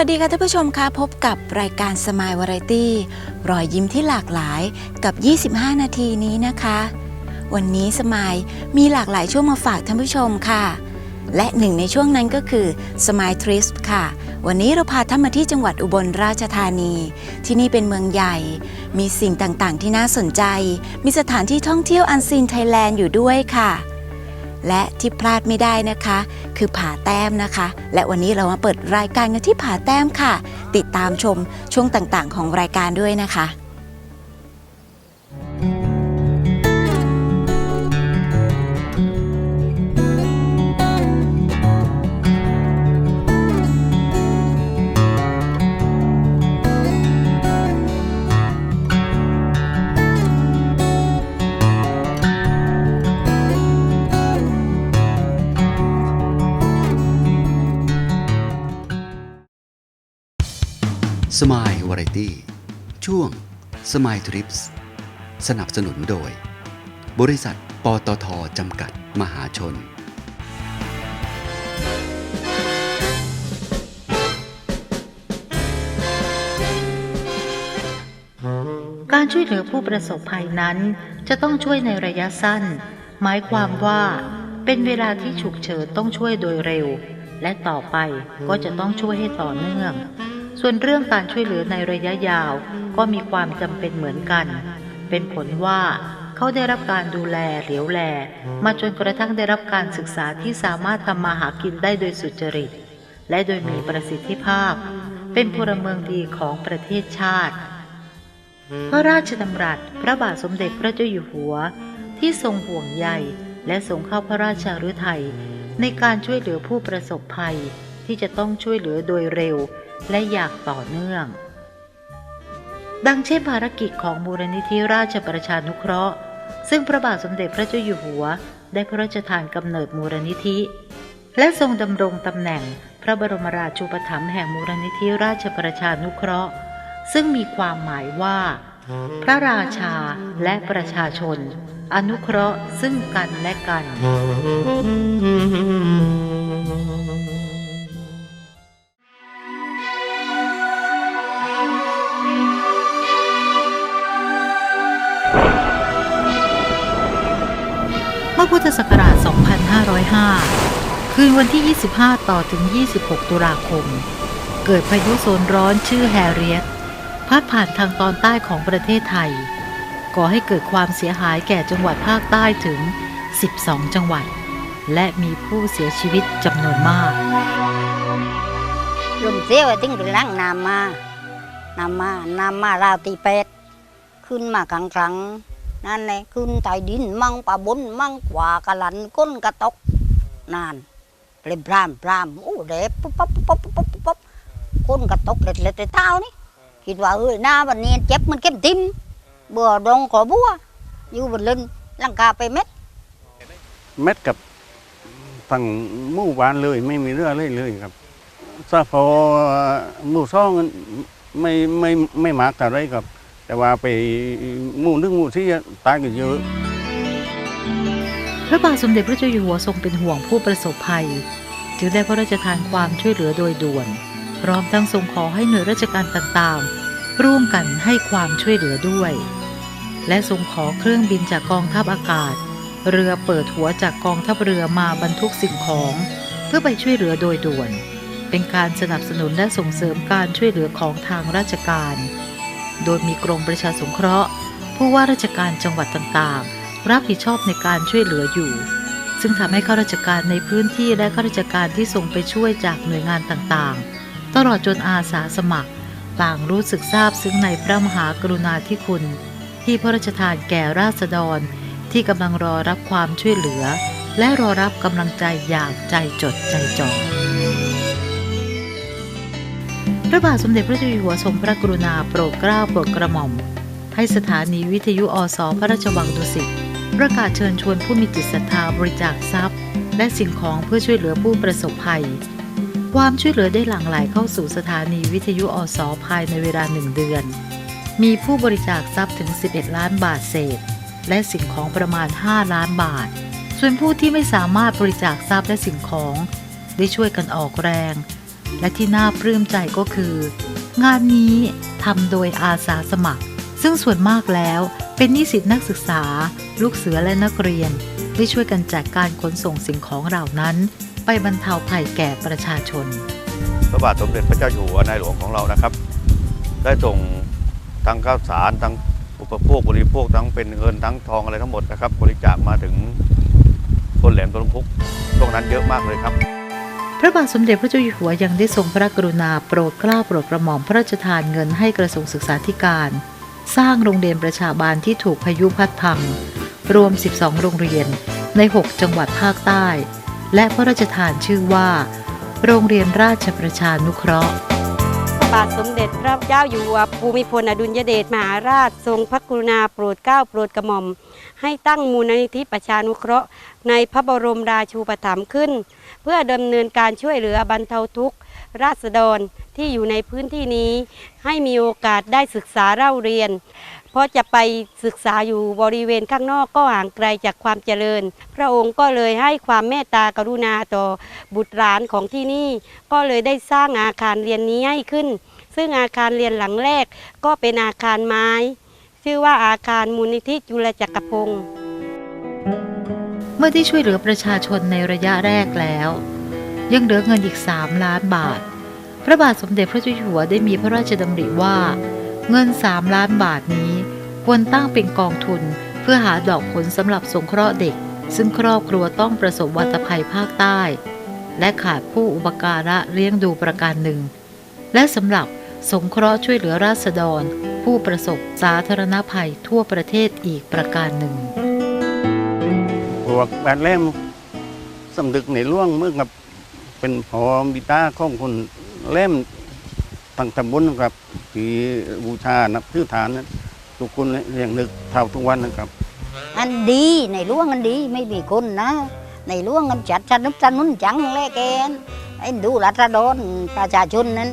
วัสดีค่ะท่านผู้ชมคะพบกับรายการสมายวาไรตี้รอยยิ้มที่หลากหลายกับ 25 นาทีนี้นะคะ วันนี้สมายมีหลากหลายช่วงมาฝากท่านผู้ชมค่ะ และหนึ่งในช่วงนั้นก็คือสมายทริสค่ะ วันนี้เราพาท่านมาที่จังหวัดอุบลราชธานี ที่นี่เป็นเมืองใหญ่ มีสิ่งต่างๆ ที่น่าสนใจ มีสถานที่ท่องเที่ยวอันซีนไทยแลนด์อยู่ด้วยค่ะ และที่พลาดไม่ได้นะคะ คือผ่าแต้มนะคะ และวันนี้เรามาเปิดรายการกันที่ผ่าแต้มค่ะ ติดตามชมช่วงต่างๆ ของรายการด้วยนะคะ สมายวาไรตี้ช่วงสมายทริปส์สนับสนุนโดย บริษัทปตทจำกัดมหาชน การช่วยเหลือผู้ประสบภัยนั้น จะต้องช่วยในระยะสั้น หมายความว่าเป็นเวลาที่ฉุกเฉินต้องช่วยโดยเร็ว และต่อไปก็จะต้องช่วยให้ต่อเนื่อง ส่วนเรื่องการช่วยเหลือในระยะยาวก็มีความจำเป็นเหมือนกัน เป็นผลว่าเขาได้รับการดูแลเหลียวแล มาจนกระทั่งได้รับการศึกษาที่สามารถทำมาหากินได้โดยสุจริต และโดยมีประสิทธิภาพ เป็นพลเมืองดีของประเทศชาติ พระราชดำรัสพระบาทสมเด็จพระเจ้าอยู่หัว ที่ทรงห่วงใยและทรงเข้าพระราชาฤทัยในการช่วยเหลือผู้ประสบภัยที่จะต้องช่วยเหลือโดยเร็ว และอยางต่อเนื่อง ดังเช่นภารกิจของมูลนิธิราชประชานุเคราะห์ ซึ่งพระบาทสมเด็จพระเจ้าอยู่หัว ได้พระราชทานกำเนิดมูลนิธิ และทรงดำรงตำแหน่งพระบรมราชูปถัมภ์แห่งมูลนิธิราชประชานุเคราะห์ ซึ่งมีความหมายว่า พระราชาและประชาชน อนุเคราะห์ซึ่งกันและกัน คืนวันที่ 25 ต่อถึง 26 ตุลาคม เกิดพายุโซนร้อนชื่อแฮร์เรียตพัดผ่านทางตอนใต้ของประเทศไทย ก่อให้เกิดความเสียหายแก่จังหวัดภาคใต้ถึง 12 จังหวัด และมีผู้เสียชีวิตจำนวนมากลมเสียวติ้งเป็นล่างน้ำมานำมานำมาราวตีเป็ดขึ้นมาครั้งครั้งนั่นแหละขึ้นใต้ดินมั่งป่าบนมั่งกว่ากะหลันก้นกระตกนาน เลมพรามพรามโอ้เด็บปุ๊บปุ๊บปุ๊บปุ๊บปุ๊บปุ๊บก้นกระตกเล็ดเล็ดเท้านี่คิดว่าเอ้ยหน้าวันนี้เจ็บมันเก็บทิมเบื่อดงขอบัวอยู่บนเล่นลังกาไปเม็ดเม็ดกับฝั่งมู่บ้านเลยไม่มีเรื่องเลยเลยครับซาพอหมู่ซ่องไม่ไม่ไม่มากแต่ไรครับ แต่ว่าไปหมู่นึงหมู่ที่ตายกันเยอะ พระบาทสมเด็จพระเจ้าอยู่หัวทรงเป็นห่วงผู้ประสบภัย จึงได้พระราชทานความช่วยเหลือโดยด่วน พร้อมทั้งทรงขอให้หน่วยราชการต่างๆ ร่วมกันให้ความช่วยเหลือด้วย และทรงขอเครื่องบินจากกองทัพอากาศ เรือเปิดหัวจากกองทัพเรือมาบรรทุกสิ่งของ เพื่อไปช่วยเหลือโดยด่วน เป็นการสนับสนุนและส่งเสริมการช่วยเหลือของทางราชการ โดยมีกรมประชาสงเคราะห์ ผู้ว่าราชการจังหวัดต่างๆ รับผิดชอบในการช่วยเหลืออยู่ ซึ่งทำให้ข้าราชการในพื้นที่และข้าราชการที่ส่งไปช่วยจากหน่วยงานต่างๆ ตลอดจนอาสาสมัคร ต่างรู้สึกซาบซึ้งในพระมหากรุณาธิคุณ ที่พระราชทานแก่ราษฎร ที่กำลังรอรับความช่วยเหลือ และรอรับกำลังใจอย่างใจจดใจจ่อพระบาทสมเด็จพระเจ้าอยู่หัวทรงพระกรุณาโปรดเกล้าโปรดกระหม่อม ให้สถานีวิทยุอสพระราชวังดุสิต ประกาศเชิญชวนผู้มีจิตศรัทธาบริจาคทรัพย์ และสิ่งของเพื่อช่วยเหลือผู้ประสบภัย ความช่วยเหลือได้หลั่งไหลเข้าสู่สถานีวิทยุอสภายในเวลาหนึ่งเดือน มีผู้บริจาคทรัพย์ถึง 11 ล้านบาทเศษ และสิ่งของประมาณ 5 ล้านบาท ส่วนผู้ที่ไม่สามารถบริจาคทรัพย์และสิ่งของ ได้ช่วยกันออกแรง และที่น่าปลื้มใจก็คือ งานนี้ทำโดยอาสาสมัคร ซึ่งส่วนมากแล้วเป็นนิสิตนักศึกษา ลูกเสือและนักเรียน ได้ช่วยกันจัดการขนส่งสิ่งของเหล่านั้น ไปบรรเทาภัยแก่ประชาชน พระบาทสมเด็จพระเจ้าอยู่หัวในหลวงของเรานะครับ ได้ส่งทั้งข้าวสารทั้งอุปโภคบริโภคทั้งเป็นเงินทั้งทองอะไรทั้งหมดนะครับ บริจาคมาถึงคนแหลมตะลุมพุกตรงนั้นเยอะมากเลยครับ พระบาทสมเด็จพระเจ้าอยู่หัวยังได้ทรงพระกรุณาโปรดเกล้าโปรดกระหม่อมพระราชทานเงินให้กระทรวงศึกษาธิการ สร้างโรงเรียนประชาบาลที่ถูกพายุพัดพัง รวม 12 โรงเรียนใน 6 จังหวัดภาคใต้ และพระราชทานชื่อว่า โรงเรียนราชประชานุเคราะห์พระบาทสมเด็จพระเจ้าอยู่หัวภูมิพลอดุลยเดชมหาราชทรงพระกรุณาโปรดเกล้าโปรดกระหม่อม ให้ตั้งมูลนิธิประชานุเคราะห์ ในพระบรมราชูปถัมภ์ขึ้น เพื่อดำเนินการช่วยเหลือบรรเทาทุกข์ ราษฎร ที่อยู่ในพื้นที่นี้ให้มีโอกาสได้ศึกษาเล่าเรียน เพราะจะไปศึกษาอยู่บริเวณข้างนอกก็ห่างไกลจากความเจริญ พระองค์ก็เลยให้ความเมตตากรุณาต่อบุตรหลานของที่นี่ ก็เลยได้สร้างอาคารเรียนนี้ให้ขึ้น ซึ่งอาคารเรียนหลังแรกก็เป็นอาคารไม้ ชื่อว่าอาคารมูลนิธิจุลจักรพงศ์เมื่อที่ช่วยเหลือประชาชนในระยะแรกแล้ว ยังเหลือเงินอีก 3 ล้านบาท ระบาทสมเด็จพระเจ้าอยู่หัวได้มีพระราชดำริว่า เงิน3ล้านบาทนี้ ควรตั้งเป็นกองทุน เพื่อหาดอกผลสำหรับสงเคราะห์เด็ก ซึ่งครอบครัวต้องประสบวัตภัยภาคใต้ และขาดผู้อุปการะเลี้ยงดูประการหนึ่ง และสำหรับสงเคราะห์ช่วยเหลือราษฎร ผู้ประสบสาธารณภัยทั่วประเทศอีกประการหนึ่งพวกบาดแลมสำนึกในร่วงเมื่อกับเป็นพอบิดาของคน แลมตั้งตำบลนะครับที่บูชานับถือฐานนั้นทุกคนยังนึกเท่าทุกวันนะครับ อันดีในหลวงอันดีไม่มีคนนะ ในหลวงมันจัดสนุกสนุนจังเลยแกนไอ้ดูรัฐดรประชาชนนั้น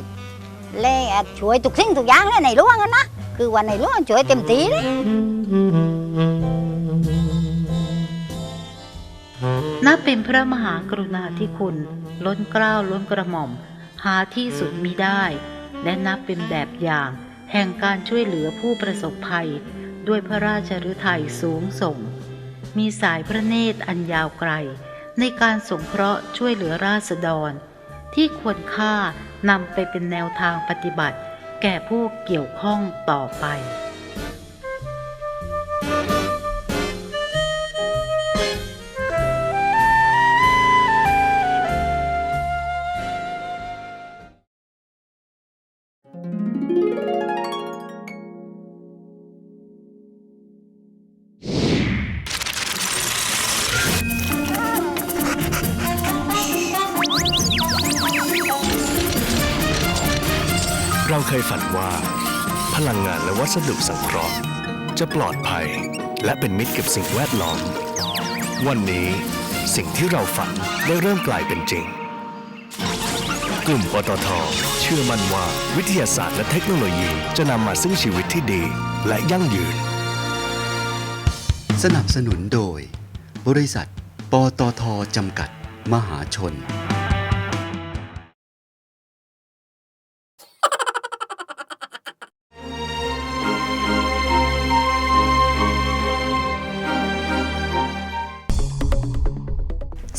และช่วยทุกสิ่งทุกอย่างเลยในหลวงอะนะคือว่าในหลวงช่วยเต็มที่เลยนับเป็นพระมหากรุณาธิคุณ ล้นเกล้าล้นกระหม่อม หาที่สุดมิได้ และนับเป็นแบบอย่าง แห่งการช่วยเหลือผู้ประสบภัย ด้วยพระราชฤทัยสูงส่ง มีสายพระเนตรอันยาวไกล ในการสงเคราะห์ช่วยเหลือราษฎร ที่ควรค่านำไปเป็นแนวทางปฏิบัติ แก่ผู้เกี่ยวข้องต่อไป งานและวัสดุสังเคราะห์ จะปลอดภัยและเป็นมิตรกับสิ่งแวดล้อม วันนี้สิ่งที่เราฝันได้เริ่มกลายเป็นจริง กลุ่มปตทเชื่อมั่นว่าวิทยาศาสตร์และเทคโนโลยีจะนำมาซึ่งชีวิตที่ดีและยั่งยืน สนับสนุนโดย บริษัท ปตทจำกัด มหาชน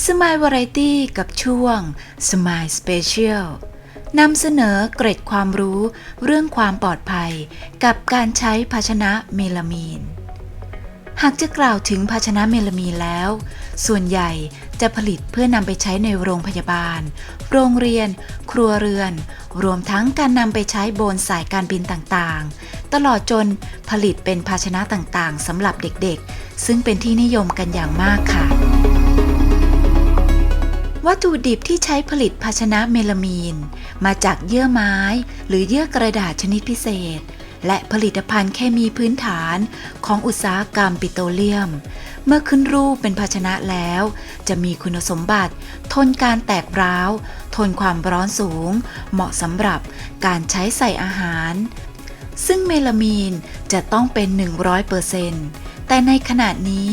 สมายวาไรตี้กับช่วงสมายสเปเชียลนำเสนอเกร็ดความรู้เรื่องความปลอดภัยกับการใช้ภาชนะเมลามีน หากจะกล่าวถึงภาชนะเมลามีนแล้ว ส่วนใหญ่จะผลิตเพื่อนำไปใช้ในโรงพยาบาล โรงเรียน ครัวเรือน รวมทั้งการนำไปใช้บนสายการบินต่างๆ ตลอดจนผลิตเป็นภาชนะต่างๆสำหรับเด็กๆ ซึ่งเป็นที่นิยมกันอย่างมากค่ะ วัตถุดิบที่ใช้ผลิตภาชนะเมลามีน มาจากเยื่อไม้ หรือเยื่อกระดาษชนิดพิเศษ และผลิตภัณฑ์เคมีพื้นฐานของอุตสาหกรรมปิโตรเลียม เมื่อขึ้นรูปเป็นภาชนะแล้ว จะมีคุณสมบัติ ทนการแตกร้าว ทนความร้อนสูง เหมาะสำหรับการใช้ใส่อาหาร ซึ่งเมลามีนจะต้องเป็น 100% แต่ในขณะนี้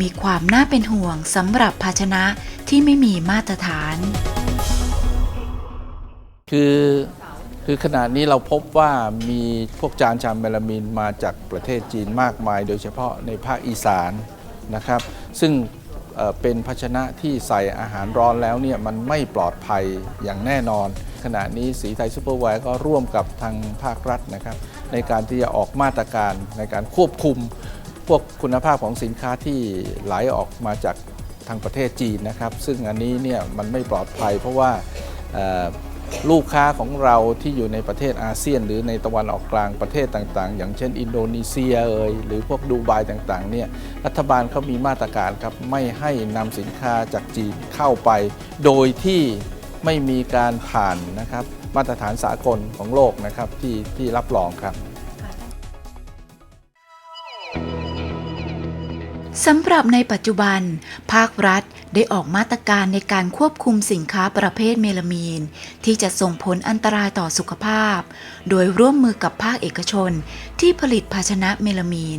มีความน่าเป็นห่วงสำหรับภาชนะที่ไม่มีมาตรฐาน คือคือขณะนี้เราพบว่ามีพวกจานชามเมลามินมาจากประเทศจีนมากมาย โดยเฉพาะในภาคอีสานนะครับ ซึ่งเป็นภาชนะที่ใส่อาหารร้อนแล้วเนี่ยมันไม่ปลอดภัยอย่างแน่นอน ขณะนี้สีไทยซูเปอร์แวร์ก็ร่วมกับทางภาครัฐนะครับ ในการที่จะออกมาตรการในการควบคุม พวกคุณภาพของสินค้าที่ไหลออกมาจากทางประเทศจีนนะครับ ซึ่งอันนี้เนี่ยมันไม่ปลอดภัย เพราะว่าลูกค้าของเราที่อยู่ในประเทศอาเซียน หรือในตะวันออกกลางประเทศต่างๆ อย่างเช่น อินโดนีเซียเอ่ยหรือพวกดูไบต่างๆเนี่ยรัฐบาลเขามีมาตรการครับไม่ให้นำสินค้าจากจีนเข้าไป โดยที่ไม่มีการผ่านนะครับมาตรฐานสากลของโลกนะครับที่ที่รับรองครับ สำหรับในปัจจุบัน ภาครัฐได้ออกมาตรการในการควบคุมสินค้าประเภทเมลามีน ที่จะส่งผลอันตรายต่อสุขภาพ โดยร่วมมือกับภาคเอกชน ที่ผลิตภาชนะเมลามีน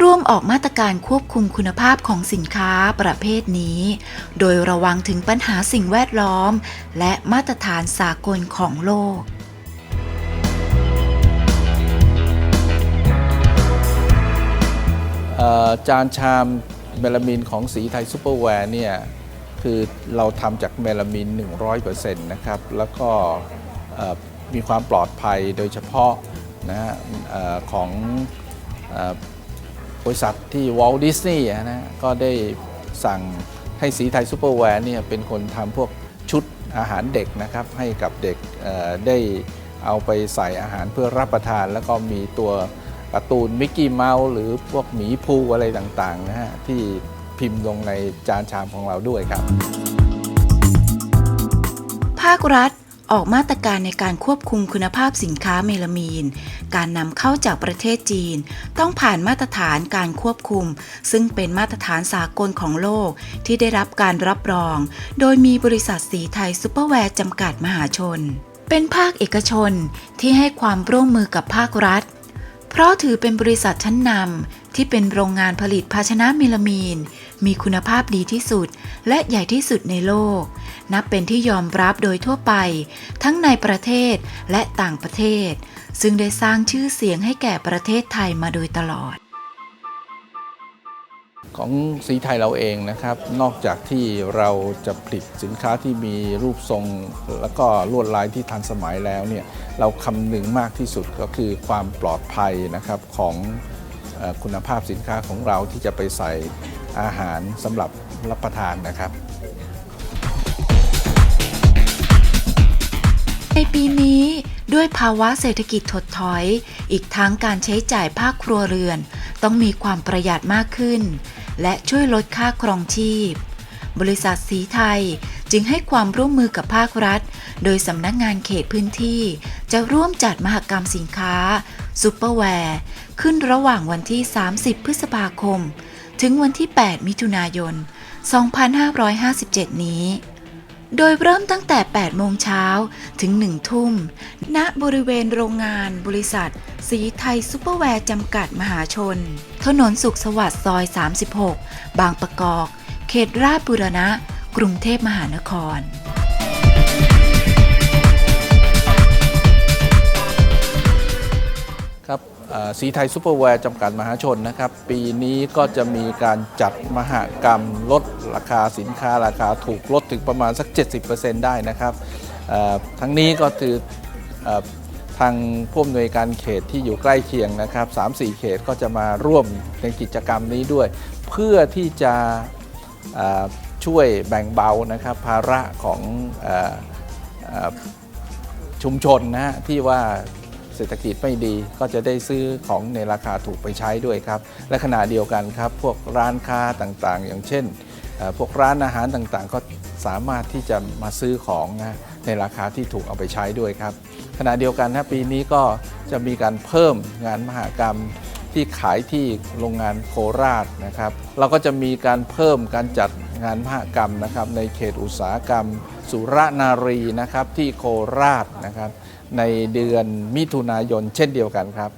ร่วมออกมาตรการควบคุมคุณภาพของสินค้าประเภทนี้ โดยระวังถึงปัญหาสิ่งแวดล้อม และมาตรฐานสากลของโลก จานชามเมลามินของสีไทยซูเปอร์แวร์เนี่ยคือเราทำจากเมลามิน 100%นะครับ แล้วก็มีความปลอดภัยโดยเฉพาะนะฮะของอบริษัทที่วอลดิสนีย์นะก็ได้สั่งให้สีไทยซูเปอร์แวร์เนี่ยเป็นคนทำพวกชุดอาหารเด็กนะครับ ให้กับเด็กได้เอาไปใส่อาหารเพื่อรับประทาน แล้วก็มีตัว การ์ตูนมิกกี้เมาส์หรือพวกหมีภูอะไรต่างๆนะฮะที่พิมพ์ลงในจานชามของเราด้วยครับ ภาครัฐออกมาตรการในการควบคุมคุณภาพสินค้าเมลามีน การนำเข้าจากประเทศจีน ต้องผ่านมาตรฐานการควบคุม ซึ่งเป็นมาตรฐานสากลของโลกที่ได้รับการรับรอง โดยมีบริษัทสีไทยซูเปอร์แวร์จำกัดมหาชน เป็นภาคเอกชนที่ให้ความร่วมมือกับภาครัฐ ราะถือเป็นบริษัทชั้นนำที่เป็นโรงงานผลิตภาชนะเมลามีน มีคุณภาพดีที่สุด และใหญ่ที่สุดในโลก นับเป็นที่ยอมรับโดยทั่วไป ทั้งในประเทศและต่างประเทศ ซึ่งได้สร้างชื่อเสียงให้แก่ประเทศไทยมาโดยตลอด ของสีไทยเราเองนะครับ นอกจากที่เราจะผลิตสินค้าที่มีรูปทรง แล้วก็ลวดลายที่ทันสมัยแล้วเนี่ยเราคำนึงมากที่สุดก็คือความปลอดภัยนะครับของคุณภาพสินค้าของเราที่จะไปใส่อาหารสำหรับรับประทานนะครับ ในปีนี้ด้วยภาวะเศรษฐกิจถดถอย อีกทั้งการใช้จ่ายภาคครัวเรือน ต้องมีความประหยัดมากขึ้น และช่วยลดค่าครองชีพ บริษัทสีไทยจึงให้ความร่วมมือกับภาครัฐ โดยสำนักงานเขตพื้นที่ จะร่วมจัดมหกรรมสินค้าซูเปอร์แวร์ ขึ้นระหว่างวันที่ 30 พฤษภาคม ถึงวันที่ 8 มิถุนายน 2557 นี้ โดยเริ่มตั้งแต่ 8 โมงเช้าถึง 1 ทุ่ม ณ บริเวณโรงงานบริษัท สีไทยซูเปอร์แวร์จำกัดมหาชน ถนนสุขสวัสดิ์ซอย 36 บางประกอบ เขตราชบุรณะ กรุงเทพมหานคร สีไทยซูเปอร์แวร์จำกัดมหาชนนะครับ ปีนี้ก็จะมีการจัดมหกรรมลดราคาสินค้าราคาถูกลดถึงประมาณสัก 70%ได้นะครับทั้งนี้ก็คืออทางผู้อำนวยการเขตที่อยู่ใกล้เคียงนะครับ 3-4 เขตก็จะมาร่วมในกิจกรรมนี้ด้วย เพื่อที่จะช่วยแบ่งเบานะครับภาระของออชุมชนนะฮะที่ว่า เศรษฐกิจไม่ดีก็จะได้ซื้อของในราคาถูกไปใช้ด้วยครับ และขณะเดียวกันครับ พวกร้านค้าต่างๆ อย่างเช่น พวกร้านอาหารต่างๆ ก็สามารถที่จะมาซื้อของนะในราคาที่ถูกเอาไปใช้ด้วยครับ ขณะเดียวกันนะปีนี้ก็จะมีการเพิ่มงานมหกรรมที่ขายที่โรงงานโคราชนะครับ เราก็จะมีการเพิ่มการจัดงานมหกรรมนะครับในเขตอุตสาหกรรม สุรนารีนะครับที่โคราชนะครับ ในเดือนมิถุนายนเช่นเดียวกันครับ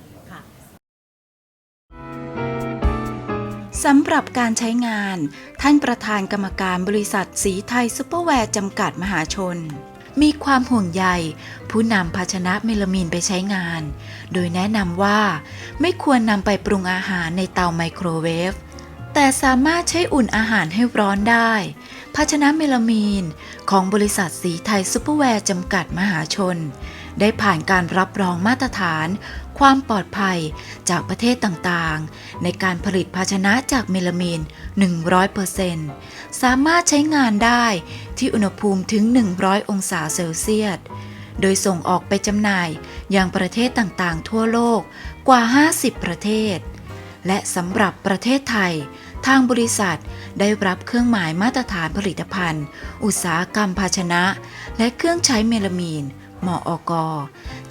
สำหรับการใช้งาน ท่านประธานกรรมการบริษัทสีไทยซูเปอร์แวร์จำกัดมหาชน มีความห่วงใย ผู้นำภาชนะเมลามีนไปใช้งาน โดยแนะนำว่า ไม่ควรนำไปปรุงอาหารในเตาไมโครเวฟแต่สามารถใช้อุ่นอาหารให้ร้อนได้ ภาชนะเมลามีนของบริษัทสีไทยซุปเปอร์แวร์จำกัดมหาชน ได้ผ่านการรับรองมาตรฐาน ความปลอดภัยจากประเทศต่างๆ ในการผลิตภาชนะจากเมลามีน 100%สามารถใช้งานได้ที่อุณหภูมิถึง 100 องศาเซลเซียส โดยส่งออกไปจำหน่ายยังประเทศต่างๆ ทั่วโลกกว่า 50 ประเทศ และสำหรับประเทศไทยทางบริษัทได้รับเครื่องหมายมาตรฐานผลิตภัณฑ์ อุตสาหกรรมภาชนะ และเครื่องใช้เมลามีน มอก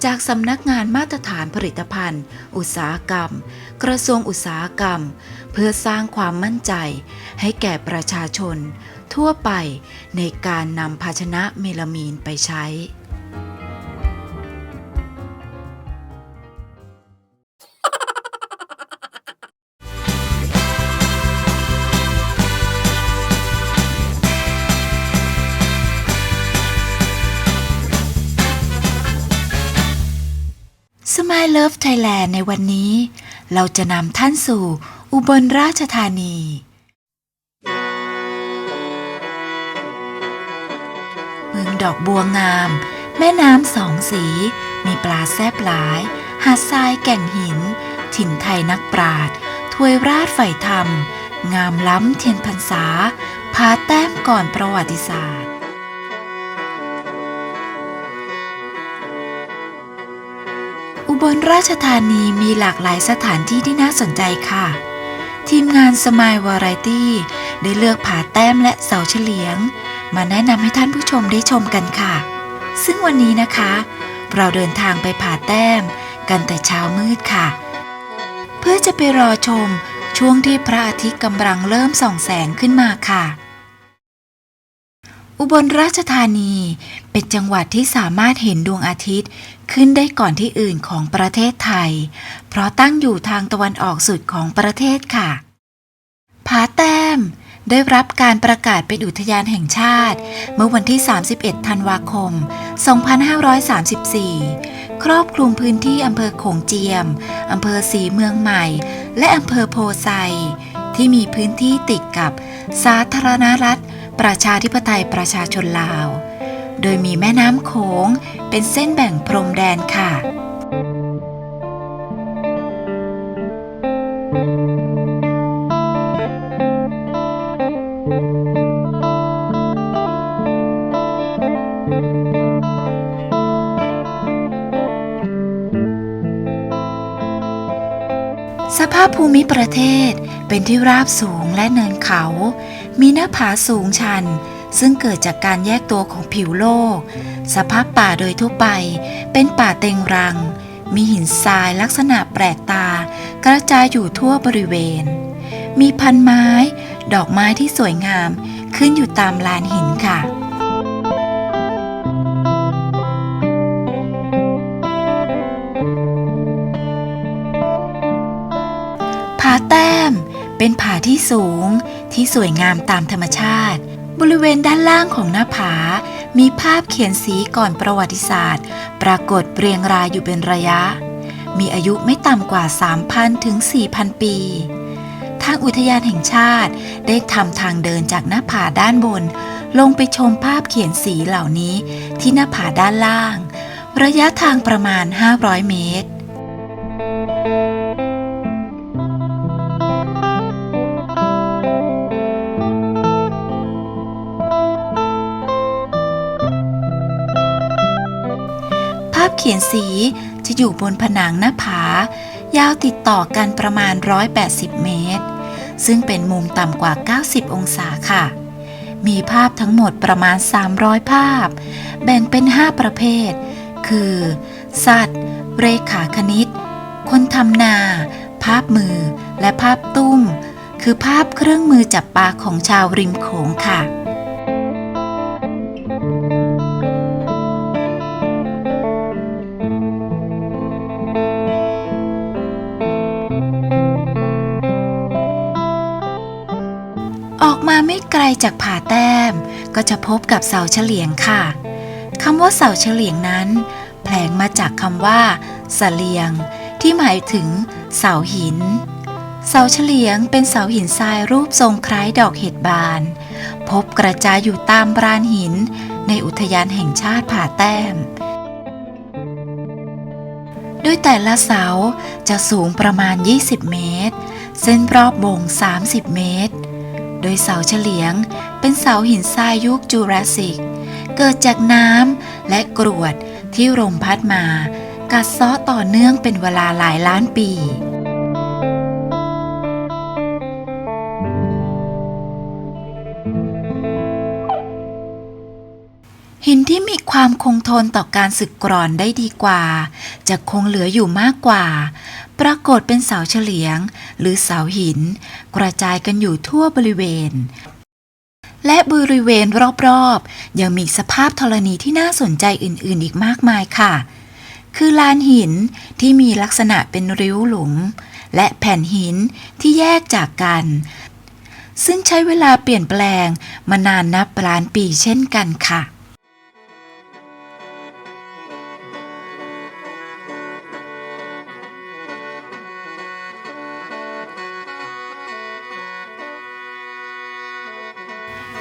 จากสำนักงานมาตรฐานผลิตภัณฑ์ อุตสาหกรรม กระทรวงอุตสาหกรรม เพื่อสร้างความมั่นใจ ให้แก่ประชาชน ทั่วไปในการนำภาชนะเมลามีนไปใช้ เลิฟไทยแลนด์ในวันนี้ เราจะนำท่านสู่อุบลราชธานี เมืองดอกบัวงาม แม่น้ำสองสี มีปลาแซบหลาย หาดทรายแก่งหิน ถิ่นไทยนักปราดถวยราชใฝ่ธรรม งามล้ำเทียนพรรษาพาแต้มก่อนประวัติศาสตร์ บลราชธานีมีหลากหลายสถานที่ที่น่าสนใจค่ะ ทีมงานสมายวาไรตี้ได้เลือกผาแต้มและเสาเฉลียง มาแนะนำให้ท่านผู้ชมได้ชมกันค่ะ ซึ่งวันนี้นะคะ เราเดินทางไปผาแต้ม กันแต่เช้ามืดค่ะ เพื่อจะไปรอชมช่วงที่พระอาทิตย์กำลังเริ่มส่องแสงขึ้นมาค่ะ อุบลราชธานีเป็นจังหวัดที่สามารถเห็นดวงอาทิตย์ ขึ้นได้ก่อนที่อื่นของประเทศไทย เพราะตั้งอยู่ทางตะวันออกสุดของประเทศค่ะ ผาแต้มได้รับการประกาศเป็นอุทยานแห่งชาติ เมื่อวันที่ 31 ธันวาคม 2534 ครอบคลุมพื้นที่อำเภอโขงเจียม อำเภอสีเมืองใหม่ และอำเภอโพไซที่มีพื้นที่ติดกับสาธารณรัฐ ประชาธิปไตยประชาชนลาว โดยมีแม่น้ำโขงเป็นเส้นแบ่งพรมแดนค่ะ สภาพภูมิประเทศเป็นที่ราบสูงและเนินเขา มีหน้าผาสูงชัน ซึ่งเกิดจากการแยกตัวของผิวโลก สภาพป่าโดยทั่วไป เป็นป่าเต็งรัง มีหินทรายลักษณะแปลกตา กระจายอยู่ทั่วบริเวณ มีพันไม้ ดอกไม้ที่สวยงาม ขึ้นอยู่ตามลานหินค่ะผาแต้มเป็นผาที่สูง ที่สวยงามตามธรรมชาติ บริเวณด้านล่างของหน้าผา มีภาพเขียนสีก่อนประวัติศาสตร์ ปรากฏเรียงรายอยู่เป็นระยะ มีอายุไม่ต่ำกว่า 3,000 ถึง 4,000 ปี ทางอุทยานแห่งชาติได้ทำทางเดินจากหน้าผาด้านบน ลงไปชมภาพเขียนสีเหล่านี้ที่หน้าผาด้านล่าง ระยะทางประมาณ 500 เมตร เขียนสีจะอยู่บนผนังหน้าผา ยาวติดต่อกันประมาณ 180 เมตร ซึ่งเป็นมุมต่ำกว่า 90 องศาค่ะ มีภาพทั้งหมดประมาณ 300 ภาพ แบ่งเป็น 5 ประเภท คือ สัตว์ เรขาคณิต คนทำนา ภาพมือ และภาพตุ้ม คือภาพเครื่องมือจับปลาของชาวริมโขงค่ะ ออกมาไม่ไกลจากผาแต้ม ก็จะพบกับเสาเฉลียงค่ะคำว่าเสาเฉลียงนั้น แผลงมาจากคำว่าเสลียง ที่หมายถึงเสาหิน เสาเฉลียงเป็นเสาหินทรายรูปทรงคล้ายดอกเห็ดบาน พบกระจายอยู่ตามบรานหิน ในอุทยานแห่งชาติผาแต้มโดยแต่ละเสาจะสูงประมาณ 20 เมตร เส้นรอบวง 30 เมตร โดยเสาเฉลียง เป็นเสาหินทรายยุคจูราสสิก เกิดจากน้ำและกรวดที่ลมพัดมา กัดเซาะต่อเนื่องเป็นเวลาหลายล้านปี ที่มีความคงทนต่อการสึกกร่อนได้ดีกว่า จะคงเหลืออยู่มากกว่า ปรากฏเป็นเสาเฉลียง หรือเสาหิน กระจายกันอยู่ทั่วบริเวณ และบริเวณรอบๆ ยังมีสภาพธรณีที่น่าสนใจอื่นๆ อีกมากมายค่ะ คือลานหินที่มีลักษณะเป็นริ้วหลุม และแผ่นหินที่แยกจากกัน ซึ่งใช้เวลาเปลี่ยนแปลงมานานนับล้านปีเช่นกันค่ะ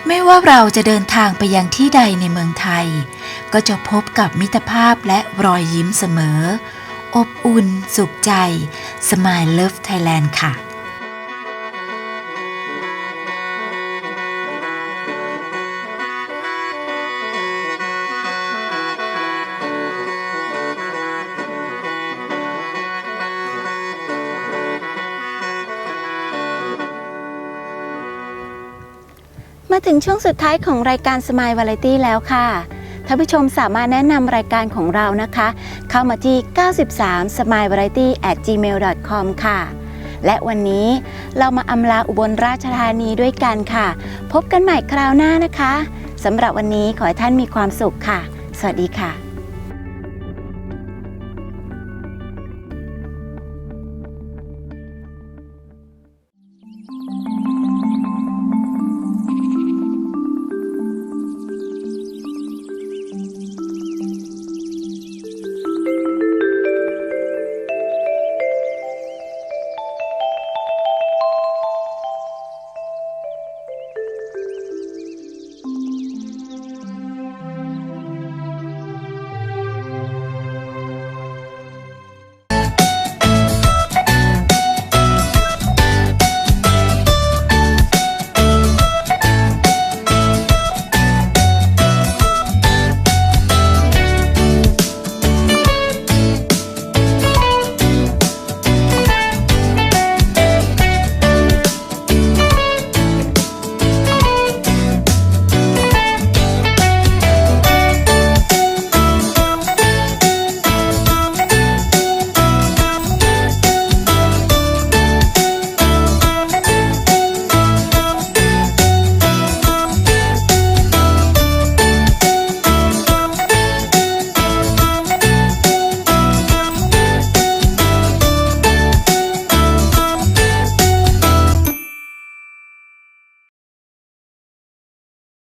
ไม่ว่าเราจะเดินทางไปยังที่ใดในเมืองไทย ก็จะพบกับมิตรภาพและรอยยิ้มเสมอ อบอุ่น สุขใจ สมายเลิฟไทยแลนด์ค่ะ ถึงช่วงสุดท้ายของรายการ Smile Variety แล้วค่ะท่านผู้ชมสามารถแนะนำรายการของเรานะคะ เข้ามาที่ 93 smile variety at gmail com ค่ะ และวันนี้เรามาอำลาอุบลราชธานีด้วยกันค่ะ พบกันใหม่คราวหน้านะคะสำหรับวันนี้ขอให้ท่านมีความสุขค่ะ สวัสดีค่ะ